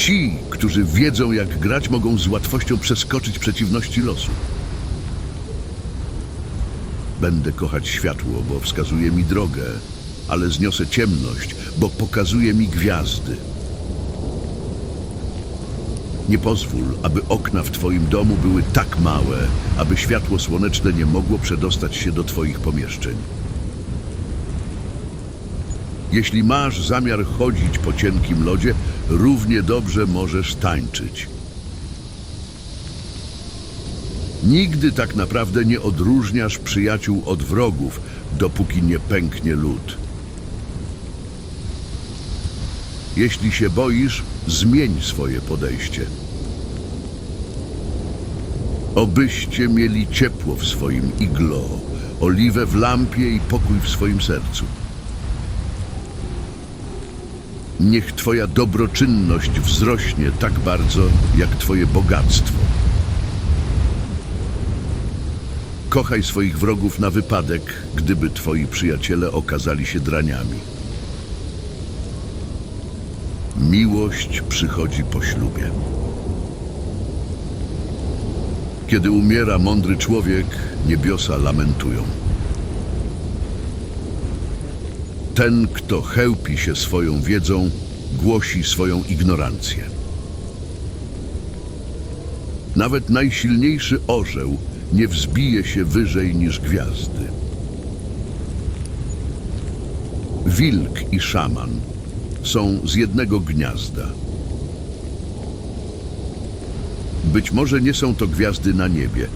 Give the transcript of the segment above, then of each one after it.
Ci, którzy wiedzą jak grać, mogą z łatwością przeskoczyć przeciwności losu. Będę kochać światło, bo wskazuje mi drogę, ale zniosę ciemność, bo pokazuje mi gwiazdy. Nie pozwól, aby okna w Twoim domu były tak małe, aby światło słoneczne nie mogło przedostać się do Twoich pomieszczeń. Jeśli masz zamiar chodzić po cienkim lodzie, równie dobrze możesz tańczyć. Nigdy tak naprawdę nie odróżniasz przyjaciół od wrogów, dopóki nie pęknie lód. Jeśli się boisz, zmień swoje podejście. Obyście mieli ciepło w swoim iglo, oliwę w lampie i pokój w swoim sercu. Niech Twoja dobroczynność wzrośnie tak bardzo, jak Twoje bogactwo. Kochaj swoich wrogów na wypadek, gdyby Twoi przyjaciele okazali się draniami. Miłość przychodzi po ślubie. Kiedy umiera mądry człowiek, niebiosa lamentują. Ten, kto chełpi się swoją wiedzą, głosi swoją ignorancję. Nawet najsilniejszy orzeł nie wzbije się wyżej niż gwiazdy. Wilk i szaman są z jednego gniazda. Być może nie są to gwiazdy na niebie,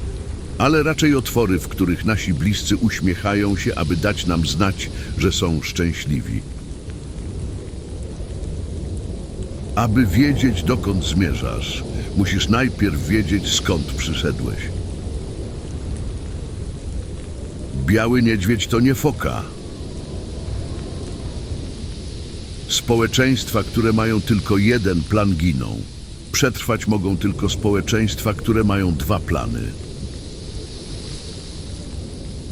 ale raczej otwory, w których nasi bliscy uśmiechają się, aby dać nam znać, że są szczęśliwi. Aby wiedzieć, dokąd zmierzasz, musisz najpierw wiedzieć, skąd przyszedłeś. Biały niedźwiedź to nie foka. Społeczeństwa, które mają tylko jeden plan, giną. Przetrwać mogą tylko społeczeństwa, które mają dwa plany.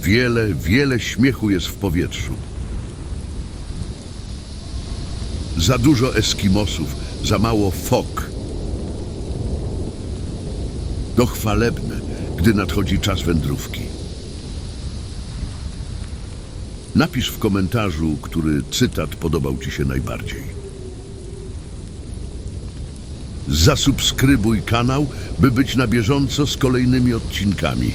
Wiele, wiele śmiechu jest w powietrzu. Za dużo Eskimosów, za mało fok. To chwalebne, gdy nadchodzi czas wędrówki. Napisz w komentarzu, który cytat podobał Ci się najbardziej. Zasubskrybuj kanał, by być na bieżąco z kolejnymi odcinkami.